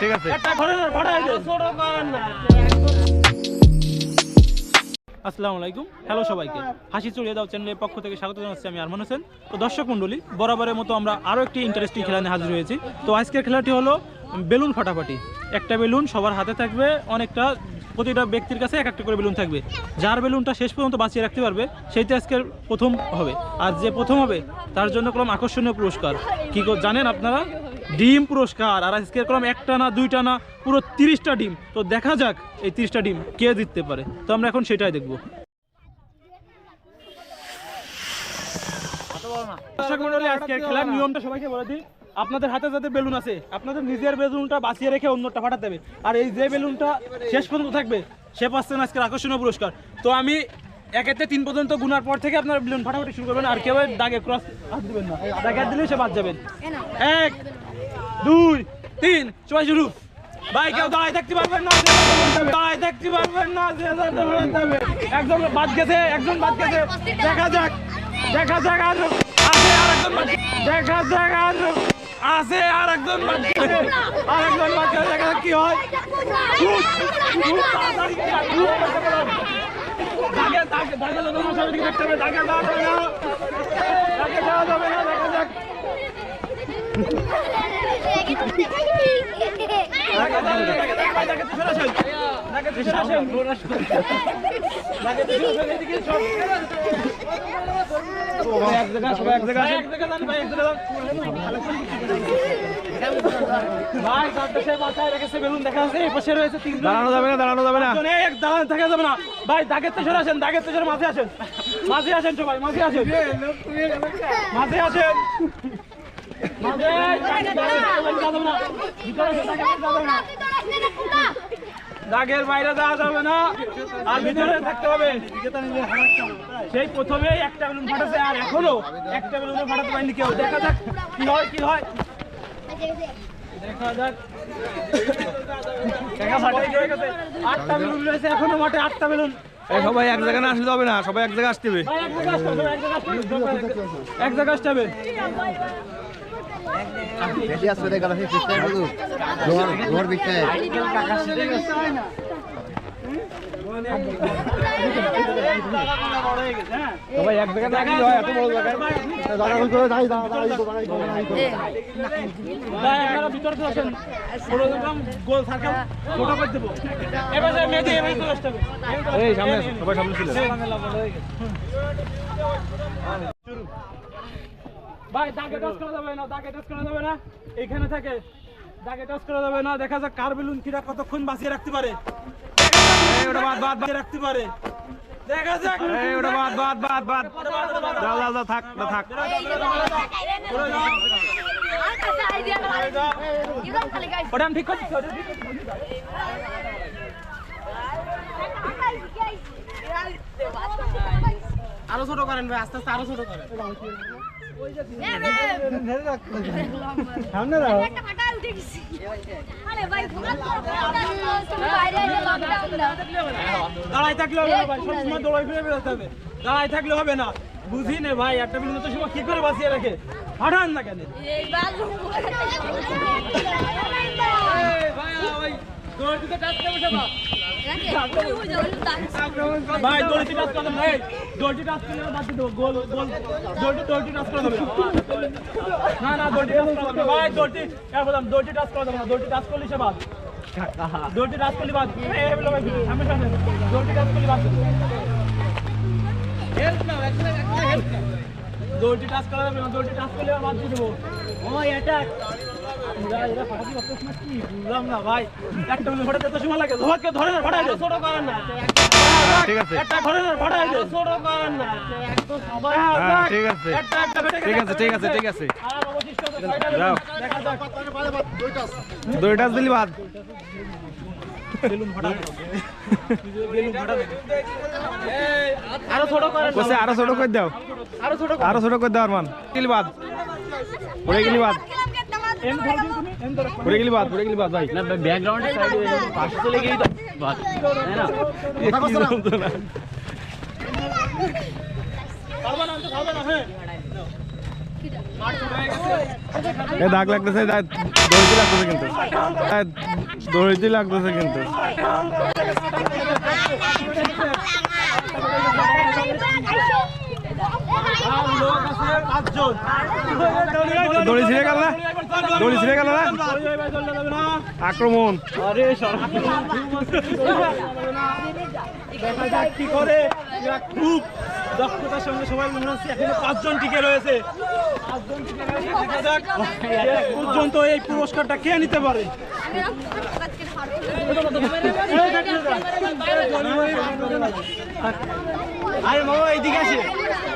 ঠিক আছে। আসসালামু আলাইকুম হ্যালো সবাইকে। হাসি চড়িয়ে দাও চ্যানেলের পক্ষ থেকে স্বাগত জানাচ্ছি আমি আরমান হোসেন। তো দর্শক মণ্ডলী বরাবরের মতো আমরা আরও একটি ইন্টারেস্টিং খেলা নিয়ে হাজির হয়েছি। তো আজকের খেলাটি হলো বেলুন ফাটাফাটি। একটা বেলুন সবার হাতে থাকবে অনেকটা প্রতিটা ব্যক্তির কাছে এক একটা করে বেলুন থাকবে। যার বেলুনটা শেষ পর্যন্ত বাঁচিয়ে রাখতে পারবে সেইটা আজকের প্রথম হবে। আর যে প্রথম হবে তার জন্য কোনো আকর্ষণীয় পুরস্কার। কী করে জানেন আপনারা? ডিম পুরস্কার। আর আজকে কলম একটা না, দুইটা না, পুরো তিরিশটা ডিম। তো দেখা যাক এই তিরিশটা ডিম কে জিততে পারে। তো আমরা এখন সেটাই দেখব। খেলার নিয়মটা আপনাদের হাতে যাদের বেলুন আছে, আপনাদের নিজের বেলুনটা বাঁচিয়ে রেখে অন্যটা ফাটাতে হবে। আর এই যে বেলুনটা শেষ পর্যন্ত থাকবে আজকের আকর্ষণীয় পুরস্কার। তো আমি একেতে তিন পর্যন্ত পর থেকে আপনার বেলুন ফাটাফাটি শুরু করবেন, আর কেউ দাগে ক্রস হাত দিবেন না। দিলে সে বাদ যাবেন। এক দুই তিন সবাই শুরু ভাই কেউ দাঁড়ায় থাকতে পারবেন না। দাঁড়ায় থাকতে পারবেন না একজন বাদ গেছে একজন বাদ গেছে দেখা যাক দেখা যাক আর আছে আর একজন দেখা যাক আর আছে আর একজন বাদ গেছে আর একজন বাদ গেছে দেখা যাক কি হয় দাগে দাগে দেখা যাক দাঁড়ানো যাবে না দাঁড়ানো যাবে না। ভাই দাগের তো সরে আসেন দাগের তো সরে মাঝে আসেন। মাঝে আসেন সবাই মাঝে আসেন। মাঝে আসেন। দাগের বাইরে যাওয়া যাবে না আর ভিতরে থাকতে হবে। সেই প্রথমে একটা বেলুন ফাটাছে আর এখনও একটা বেলুন ফাটাতে পারেনি কেউ। দেখা যাক কি হয় কি হয়। দেখা যাক। দেখা ফাটাই হয়ে গেছে? আটটা বেলুন রয়েছে এখনও মাঠে আটটা বেলুন। সবাই এক জায়গায় না আসলে হবে না সবাই এক জায়গায় আসতে হবে এক জায়গায় আসতে হবে, এক জায়গায় আসতে হবে। বেশি আসবে রে গালাফি ফিস্টার বুঝু জোর জোর বিকতে সবাই এক জায়গায় না হয় এত বড় জায়গায় ভাই, আপনারা ভিতরে চলে আসেন। প্রোগ্রাম গোল সার্কেল গোটা করে দেবো। এবারে মেয়েদের এবারে চলে আসতে এই সামনে সবাই সামনে ছিল ভাই দাগে টাচ করা যাবে না দাগে টাচ করা যাবে না এইখানে থাকে দাগে টাচ করা যাবে না দেখা যাক কার বেলুন কিরা কতক্ষণ বাঁচিয়ে রাখতে পারে ওটা বাদ বাদ বাঁচিয়ে রাখতে পারে দেখা যাক এই ওটা বাদ বাদ বাদ বাদ যাও যাও যাও থাক না থাক ওটা আমি ঠিক। আরও ছোট করেন ভাই আস্তে আস্তে আরও ছোট করেন। দাঁড়াই থাকলে হবে না ভাই সবসময় দৌড়াই ফিরে বেরোতে হবে। দাঁড়াই থাকলে হবে না। বুঝি নে ভাই একটা বেলুন তো সময় কি করে বাঁচিয়ে রাখে? হাঁটান না কেন? ভাই দড়িতে টাচ করে দেবেন এই দড়িতে টাচ বাদ দিয়ে দেবো দড়িতে টাচ করে দেবেন না না দড়িতে টাচ করে দেবেন ভাই দড়িতে এ বললাম দড়িতে টাচ করে দেবেন না করলে সে বাদ দড়িতে টাচ করলে বাদ ভাই সামনে টাচ করলে বাদ হেল্প নাও একটা একটা হেল্প করা না করলে বাদ দিয়ে দেবো ও এটা এরা এরা ফাটাতে পারতেছ না কি বুঝলাম না ভাই। একটা মিনিট ফাটাতে এত সময় লাগে। ধরকে ধরে না ফাটাই ছোট করেন না। ঠিক আছে। একটা ধরে না ফাটাই দে ছোট করেন না। একদম সবাই হ্যাঁ, ঠিক আছে। একটা একটা বেটে ঠিক আছে ঠিক আছে ঠিক আছে। দুইটা দিলি বাদ আরও ছোট করেন না। বসে আরও ছোট করে দাও। আরও ছোট করে। দাও আরমান। বাদ পড়ে গেলি বাদ এম ধরে দিন তুমি এম ধরে পড়ে গেলি বাদ পড়ে গেলি বাদ ভাই ব্যাকগ্রাউন্ডের সাইডে পাশে চলে গেলেই তো বাদ তাই না এ কি যন্ত্রণা। পারবে না আনতে পারবে না হ্যাঁ এ দাগ লাগতেছে দা- দড়িতে লাগতেছে কিন্তু এ, দড়িতে লাগতেছে কিন্তু আর লোক আছে পাঁচজন দড়ি ছিঁড়ে গেল না? দড়ি ছিঁড়ে গেল না? আক্রমণ। দেখা যাক কি করে। খুব দক্ষতার সঙ্গে সবাই মনে হচ্ছে পাঁচজন টিকে রয়েছে। পর্যন্ত এই পুরস্কারটা কে নিতে পারে? আরে বাবা এইদিকে আসে।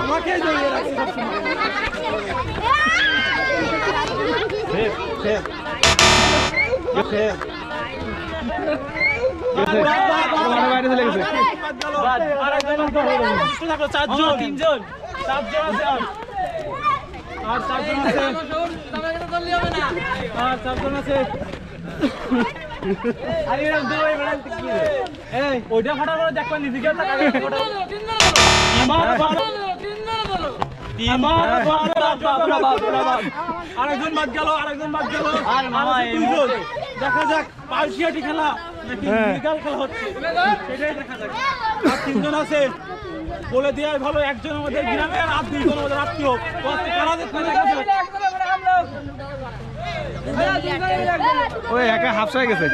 আমাকে জড়িয়ে বাইরে চলে গেছে চারজন তিনজন চারজন আছে আর আর চারজন আছে আর চারজন আছে এই ওইটা ফাটা করে দেখবা নিজেকে আরেকজন বাদ গেল আরেকজন বাদ গেল। আর মামা দেখা যাক পার্সিয়াটি খেলা নাকি হ্যাঁ। লিগাল খেলা হচ্ছে? সেটাই দেখা যাক। আর তিনজন আছে। বলে দেওয়াই ভালো একজন আমাদের গ্রামের আর দুইজন আমাদের আত্মীয়। কারা দেখতে দেখা যাক। ওই একা হাফসায় গেছে।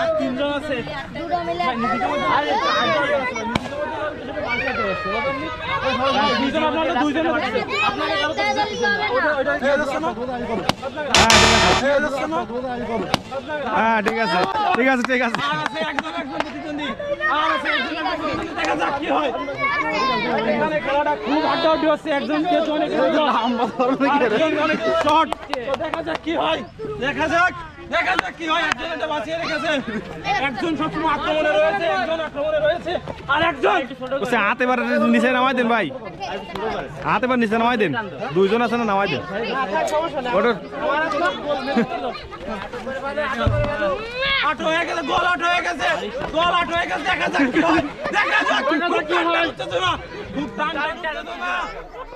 আর তিনজন আছে? হ্যাঁ ঠিক আছে হ্যাঁ ঠিক আছে ঠিক আছে। দেখা যাক কি হয়। খেলাটা খুব হাড্ডাহাড্ডি হচ্ছে। একজন অনেক। তো দেখা যাক কি হয়। দেখা যাক দেখা যাক কি হয় একজন এটা বাঁচিয়ে রেখেছে একজন সবসময় আক্রমণে রয়েছে একজন আক্রমণে রয়েছে আর একজন বলছে হাত এবার নিচে নামাই দেন ভাই। হাত এবার নিচে নামাই দেন। দুইজন আছে না নামাই দেন। ওটা আট হয়ে গেছে গোল আট হয়ে গেছে। গোল আট হয়ে গেছে দেখা যাক কি হয়। দেখা যাক উঠতেছে না খুব টানটা উঠতেছে না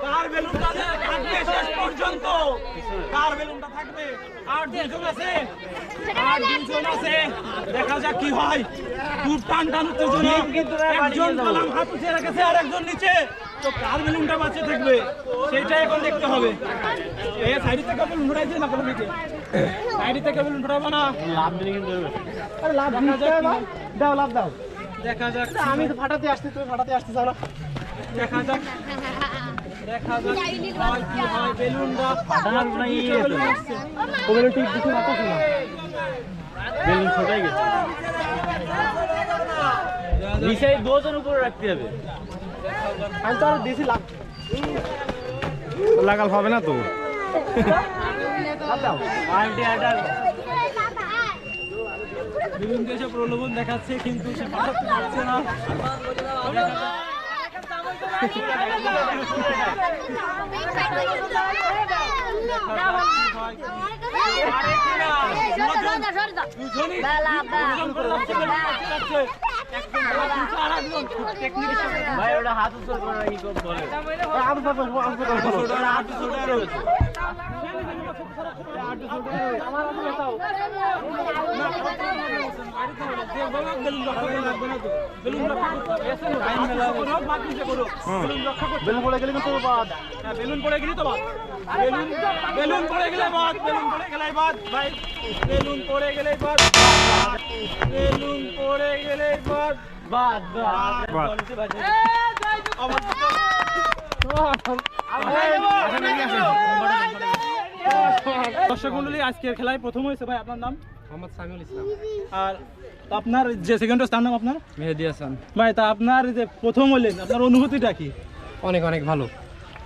কার বেলুনটা থাকবে শেষ পর্যন্ত। কার বেলুনটা থাকবে। আর দুজন আছে। আর দুজন আছে। দেখা যাক কি হয়। খুব টান টান উঠতেছে একজন কালাম হাত উঠিয়ে রেখেছে আর একজন নিচে। তো কার বেলুনটা বাঁচিয়ে থাকবে? সেটাই এখন দেখতে হবে। এই সাইড থেকে বেলুন উঠাইছে না কোনো দিকে? সাইড থেকে বেলুন উঠাবো না? লাভ দিলে কিন্তু লাভ দাও লাভ দাও। দেখা যাক আমি তো ফাটাতে আসছি তুমি ফাটাতে আসতে চাও না। দেখা যাক। দেখা যাক হয় কি হয় বেলুনটা ফাটানোর নাই। ও বেলুন ঠিক না? বেলুন ছোটাই গেছে। নিচে দুজন উপরে রাখতে হবে। আমি তো আর দিছি লাভ। লাগাল হবে না তো। প্রলোভন দেখাচ্ছে কিন্তু সে পারছে না। দুজনই বেলুন ওটা হাত উত্তর করে পড়ে গেলে কিন্তু বাদ। বেলুন পড়ে গেলে তো বাদ। বেলুন বেলুন পড়ে গেলে বাদ বেলুন পড়ে গেলে বাদ ভাই। বেলুন পড়ে গেলে বাদ। বেলুন পড়ে গেলে বাদ বাদ। দর্শক মন্ডলী আজকের খেলায় প্রথম হয়েছে ভাই আপনার নাম মোহাম্মদ সামিউল ইসলাম আর আপনার যে সেকেন্ড তার নাম আপনার মেহেদি হাসান ভাই তা আপনার যে প্রথম হলেন আপনার অনুভূতিটা কি অনেক অনেক ভালো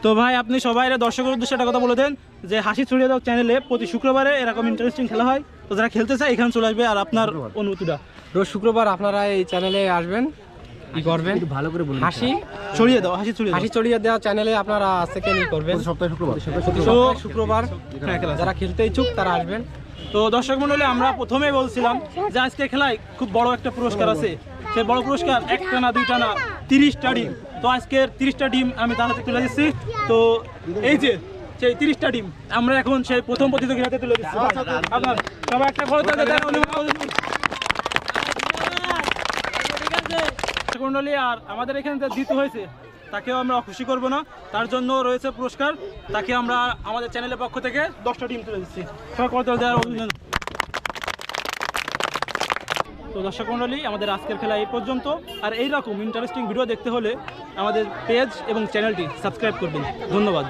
তো ভাই আপনি সবাই দর্শকের উদ্দেশ্যে একটা কথা বলে দেন যে হাসি ছড়িয়ে দাও চ্যানেলে প্রতি শুক্রবারে এরকম ইন্টারেস্টিং খেলা হয়। তো যারা খেলতে চায় এখানে চলে আসবে আর আপনার অনুভূতিটা। রোজ শুক্রবার আপনারা এই চ্যানেলে আসবেন কি করবেন? ভালো করে বলুন হাসি ছড়িয়ে দাও হাসি ছড়িয়ে হাসি চড়িয়ে দেওয়া চ্যানেলে আপনারা সেকেন্ড ই করবেন? সপ্তাহে শুক্রবার। সপ্তাহে শুক্রবার। খেলা যারা খেলতে ইচ্ছুক তারা আসবেন। তো দর্শক মন্ডলী আমরা প্রথমেই বলছিলাম যে আজকের খেলায় খুব বড় একটা পুরস্কার আছে। সেই বড় পুরস্কার একটা না দুইটা না তিরিশটা ডিম তো আজকের তিরিশটা ডিম আমি তার হাতে তুলে দিচ্ছি। তো এই যে, সেই তিরিশটা ডিম, আমরা এখন সেই প্রথম প্রতিযোগীর হাতে তুলে দিচ্ছি। সবাই একটা মন্ডলী আর আমাদের এখানে যে জিত হয়েছে, তাকেও আমরা খুশি করব না। তার জন্য রয়েছে পুরস্কার। তাকে আমরা আমাদের চ্যানেলের পক্ষ থেকে দশটা ডিম তুলে দিচ্ছি। সবাই দেওয়ার অভিনন্দন। তো দর্শক মণ্ডলী, আমাদের আজকের খেলা এই পর্যন্ত। আর এইরকম ইন্টারেস্টিং ভিডিও দেখতে হলে আমাদের পেজ এবং চ্যানেলটি সাবস্ক্রাইব করবেন। ধন্যবাদ।